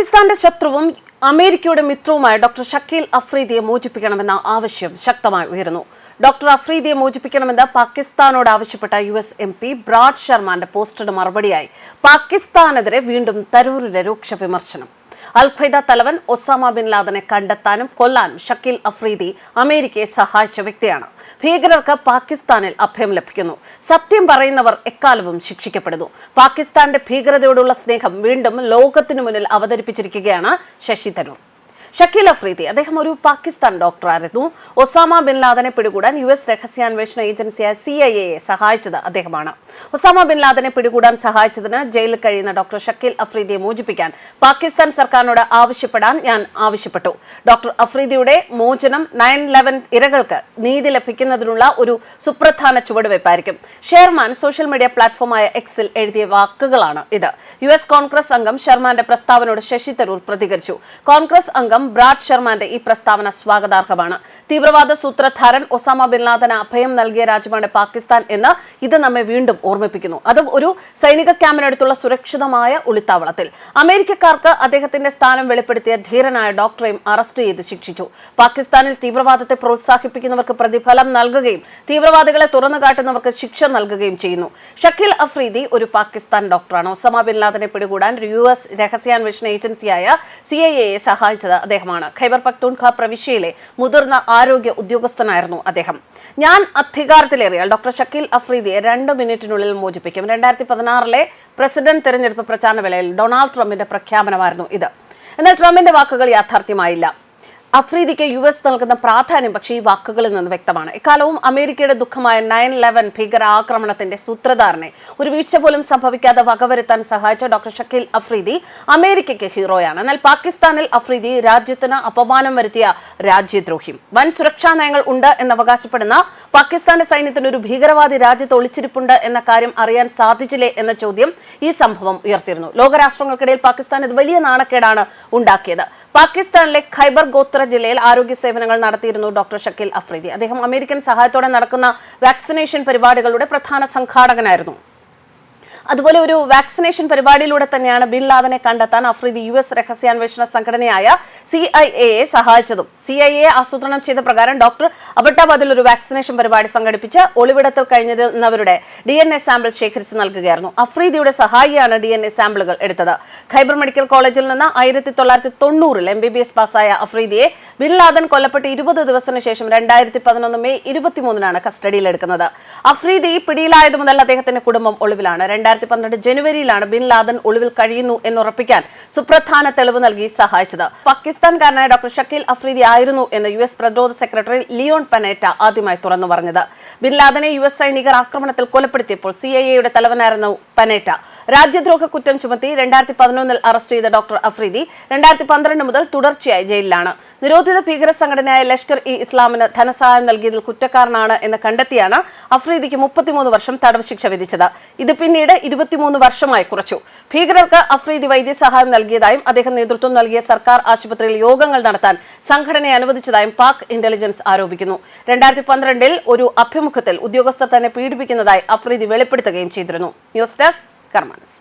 പാകിസ്ഥാന്റെ ശത്രുവും അമേരിക്കയുടെ മിത്രവുമായ ഡോക്ടർ ഷക്കീൽ അഫ്രീദിയെ മോചിപ്പിക്കണമെന്ന ആവശ്യം ശക്തമായി ഉയരുന്നു. ഡോക്ടർ അഫ്രീദിയെ മോചിപ്പിക്കണമെന്ന് പാകിസ്ഥാനോട് ആവശ്യപ്പെട്ട U S M P Brad ശർമാന്റെ പോസ്റ്റിന് മറുപടിയായി. പാകിസ്ഥാനെതിരെ വീണ്ടും തരൂരിന്റെ രൂക്ഷ വിമർശനം. അൽ ഖ്വയ്ദ തലവൻ ഒസാമ ബിൻ ലാദനെ കണ്ടെത്താനും കൊല്ലാനും ഷക്കീൽ അഫ്രീദി അമേരിക്കയെ സഹായിച്ച വ്യക്തിയാണ്. ഭീകരർക്ക് പാകിസ്ഥാനിൽ അഭയം ലഭിക്കുന്നു. സത്യം പറയുന്നവർ എക്കാലവും ശിക്ഷിക്കപ്പെടുന്നു. പാകിസ്ഥാന്റെ ഭീകരതയോടുള്ള സ്നേഹം വീണ്ടും ലോകത്തിനു മുന്നിൽ അവതരിപ്പിച്ചിരിക്കുകയാണ് ശശി തരൂർ. ഷക്കീൽ അഫ്രീദി അദ്ദേഹം ഒരു പാകിസ്ഥാൻ ഡോക്ടറായിരുന്നു. ഒസാമ ബിൻ ലാദനെ പിടികൂടാൻ യു എസ് രഹസ്യാന്വേഷണ ഏജൻസിയായ സി ഐ എയെ സഹായിച്ചത് അദ്ദേഹമാണ്. ഒസാമ ബിൻ ലാദനെ പിടികൂടാൻ സഹായിച്ചതിന് ജയിലിൽ കഴിയുന്ന ഡോക്ടർ ഷക്കീൽ അഫ്രീദിയെ മോചിപ്പിക്കാൻ പാകിസ്ഥാൻ സർക്കാരിനോട് ആവശ്യപ്പെടാൻ ഞാൻ ആവശ്യപ്പെട്ടു. ഡോക്ടർ അഫ്രീദിയുടെ മോചനം നയൻ ലെവൻ ഇരകൾക്ക് നീതി ലഭിക്കുന്നതിനുള്ള ഒരു സുപ്രധാന ചുവടുവയ്പായിരിക്കും. ഷെയർമാൻ സോഷ്യൽ മീഡിയ പ്ലാറ്റ്ഫോമായ എക്സിൽ എഴുതിയ വാക്കുകളാണ് ഇത്. യു എസ് കോൺഗ്രസ് അംഗം ഷെർമാന്റെ പ്രസ്താവനയോട് ശശി തരൂർ പ്രതികരിച്ചു. കോൺഗ്രസ് അംഗം ബ്രാഡ് ശർമാന്റെ ഈ പ്രസ്താവന സ്വാഗതാർഹമാണ്. തീവ്രവാദ സൂത്രധാരൻ ഒസാമ ബിൻ ലാദന് അഭയം നൽകിയ രാജ്യമാണ് പാകിസ്ഥാൻ എന്ന് ഇത് നമ്മെ വീണ്ടും ഓർമ്മിപ്പിക്കുന്നു. അതും ഒരു സൈനിക ക്യാമ്പിനടുത്തുള്ള സുരക്ഷിതമായ ഒളിത്താവളത്തിൽ അമേരിക്കക്കാർക്ക് അദ്ദേഹത്തിന്റെ സ്ഥാനം വെളിപ്പെടുത്തിയ ധീരനായ ഡോക്ടറെയും അറസ്റ്റ് ചെയ്ത് ശിക്ഷിച്ചു. പാകിസ്ഥാനിൽ തീവ്രവാദത്തെ പ്രോത്സാഹിപ്പിക്കുന്നവർക്ക് പ്രതിഫലം നൽകുകയും തീവ്രവാദികളെ തുറന്നു കാട്ടുന്നവർക്ക് ശിക്ഷ നൽകുകയും ചെയ്യുന്നു. ഷക്കീൽ അഫ്രീദി ഒരു പാകിസ്ഥാൻ ഡോക്ടറാണ്. ഒസാമ ബിൻ ലാദനെ പിടികൂടാൻ യു എസ് രഹസ്യാന്വേഷണ ഏജൻസിയായ സി ഐ എയെ സഹായിച്ചത്. അദ്ദേഹമാണ്. ഖൈബർ പക്തൂൺഖ പ്രവിശ്യയിലെ മുതിർന്ന ആരോഗ്യ ഉദ്യോഗസ്ഥനായിരുന്നു അദ്ദേഹം. ഞാൻ അധികാരത്തിലേറിയാൽ ഡോക്ടർ ഷക്കീൽ അഫ്രീദിയെ രണ്ട് മിനിറ്റിനുള്ളിൽ മോചിപ്പിക്കും. രണ്ടായിരത്തി പതിനാറിലെ പ്രസിഡന്റ് തെരഞ്ഞെടുപ്പ് പ്രചാരണ വേളയിൽ ഡൊണാൾഡ് ട്രംപിന്റെ പ്രഖ്യാപനമായിരുന്നു ഇത്. എന്നാൽ ട്രംപിന്റെ വാക്കുകൾ യാഥാർത്ഥ്യമായില്ല. അഫ്രീദിക്ക് യു എസ് നൽകുന്ന പ്രാധാന്യം പക്ഷേ ഈ വാക്കുകളിൽ നിന്ന് വ്യക്തമാണ്. ഇക്കാലവും അമേരിക്കയുടെ ദുഃഖമായ നയൻ ലെവൻ ഭീകരാക്രമണത്തിന്റെ സൂത്രധാരനെ ഒരു വീഴ്ച പോലും സംഭവിക്കാതെ വകവരുത്താൻ സഹായിച്ച ഡോക്ടർ ഷക്കീൽ അഫ്രീദി അമേരിക്കയ്ക്ക് ഹീറോയാണ്. എന്നാൽ പാകിസ്ഥാനിൽ അഫ്രീദി രാജ്യത്തിന് അപമാനം വരുത്തിയ രാജ്യദ്രോഹിയും വൻ സുരക്ഷാ നയങ്ങൾ ഉണ്ട് എന്ന് അവകാശപ്പെടുന്ന പാകിസ്ഥാന്റെ സൈന്യത്തിന് ഒരു ഭീകരവാദി രാജ്യത്ത് ഒളിച്ചിരിപ്പുണ്ട് എന്ന കാര്യം അറിയാൻ സാധിച്ചില്ലേ എന്ന ചോദ്യം ഈ സംഭവം ഉയർത്തിയിരുന്നു. ലോകരാഷ്ട്രങ്ങൾക്കിടയിൽ പാകിസ്ഥാൻ ഇത് വലിയ നാണക്കേടാണ് ഉണ്ടാക്കിയത്. പാകിസ്ഥാനിലെ ഖൈബർ ഗോത്ര ജില്ലയിൽ ആരോഗ്യ സേവനങ്ങൾ നടത്തിയിരുന്നു ഡോക്ടർ ഷക്കീൽ അഫ്രീദി. അദ്ദേഹം അമേരിക്കൻ സഹായത്തോടെ നടക്കുന്ന വാക്സിനേഷൻ പരിപാടികളുടെ പ്രധാന സംഘാടകനായിരുന്നു. അതുപോലെ ഒരു വാക്സിനേഷൻ പരിപാടിയിലൂടെ തന്നെയാണ് ബിൻ ലാദനെ കണ്ടെത്താൻ അഫ്രീദി യു എസ് രഹസ്യാന്വേഷണ സംഘടനയായ സി ഐ എയെ സഹായിച്ചതും. സി ഐ എ ആസൂത്രണം ചെയ്ത പ്രകാരം ഡോക്ടർ അബട്ടാബാദിൽ ഒരു വാക്സിനേഷൻ പരിപാടി സംഘടിപ്പിച്ച് ഒളിവിടത്തിൽ കഴിഞ്ഞിരുന്നവരുടെ ഡി എൻ എ സാമ്പിൾ ശേഖരിച്ച് നൽകുകയായിരുന്നു. അഫ്രീദിയുടെ സഹായിയാണ് ഡി എൻ എ സാമ്പിളുകൾ എടുത്തത്. ഖൈബർ മെഡിക്കൽ കോളേജിൽ നിന്ന് ആയിരത്തി തൊള്ളായിരത്തി തൊണ്ണൂറിൽ എം ബി ബി എസ് പാസ്സായ അഫ്രീദിയെ ബിൻ ലാദൻ കൊല്ലപ്പെട്ട് ഇരുപത് ദിവസത്തിന് ശേഷം രണ്ടായിരത്തി പതിനൊന്ന് മെയ് ഇരുപത്തിമൂന്നിനാണ് കസ്റ്റഡിയിലെടുക്കുന്നത് അഫ്രീദി പിടിയിലായത് മുതൽ അദ്ദേഹത്തിന്റെ കുടുംബം ഒളിവിലാണ്. രണ്ടായിരത്തി പന്ത്രണ്ട് ജനുവരിയിലാണ് ബിൻ ലാദൻ ഒളിവിൽ കഴിയുന്നു എന്നുറപ്പിക്കാൻ സുപ്രധാന തെളിവ് നൽകി സഹായിച്ചത്. പാകിസ്ഥാൻകാരനായ ഡോക്ടർ ഷക്കീൽ അഫ്രീദി ആയിരുന്നു എന്ന് യു എസ് പ്രതിരോധ സെക്രട്ടറി ലിയോൺ പനേറ്റ ആദ്യമായി തുറന്നു പറഞ്ഞത്. ബിൻ ലാദനെ യു എസ് സൈനികർ ആക്രമണത്തിൽ കൊലപ്പെടുത്തിയപ്പോൾ സി ഐ എയുടെ തലവനായിരുന്നു പനേറ്റ. രാജ്യദ്രോഹ കുറ്റം ചുമത്തി രണ്ടായിരത്തി പതിനൊന്നിൽ അറസ്റ്റ് ചെയ്ത ഡോക്ടർ അഫ്രീദി രണ്ടായിരത്തി പന്ത്രണ്ട് മുതൽ തുടർച്ചയായി ജയിലിലാണ്. നിരോധിത ഭീകര സംഘടനയായ ലഷ്കർ ഇ ഇസ്ലാമിന് ധനസഹായം നൽകിയതിൽ കുറ്റക്കാരനാണ് എന്ന് കണ്ടെത്തിയാണ് അഫ്രീദിക്ക് മുപ്പത്തിമൂന്ന് വർഷം തടവ് ശിക്ഷ വിധിച്ചത്. ഇത് പിന്നീട് ഇരുപത്തിമൂന്ന് വർഷമായി കുറച്ചു. ഭീകരർക്ക് അഫ്രീദി വൈദ്യസഹായം നൽകിയതായും അദ്ദേഹം നേതൃത്വം നൽകിയ സർക്കാർ ആശുപത്രിയിൽ യോഗങ്ങൾ നടത്താൻ സംഘടനയെ അനുവദിച്ചതായും പാക് ഇന്റലിജൻസ് ആരോപിക്കുന്നു. രണ്ടായിരത്തി പന്ത്രണ്ടിൽ ഒരു അഭിമുഖത്തിൽ ഉദ്യോഗസ്ഥർ തന്നെ പീഡിപ്പിക്കുന്നതായി അഫ്രീദി വെളിപ്പെടുത്തുകയും ചെയ്തിരുന്നു. News desk കർമാൻസ്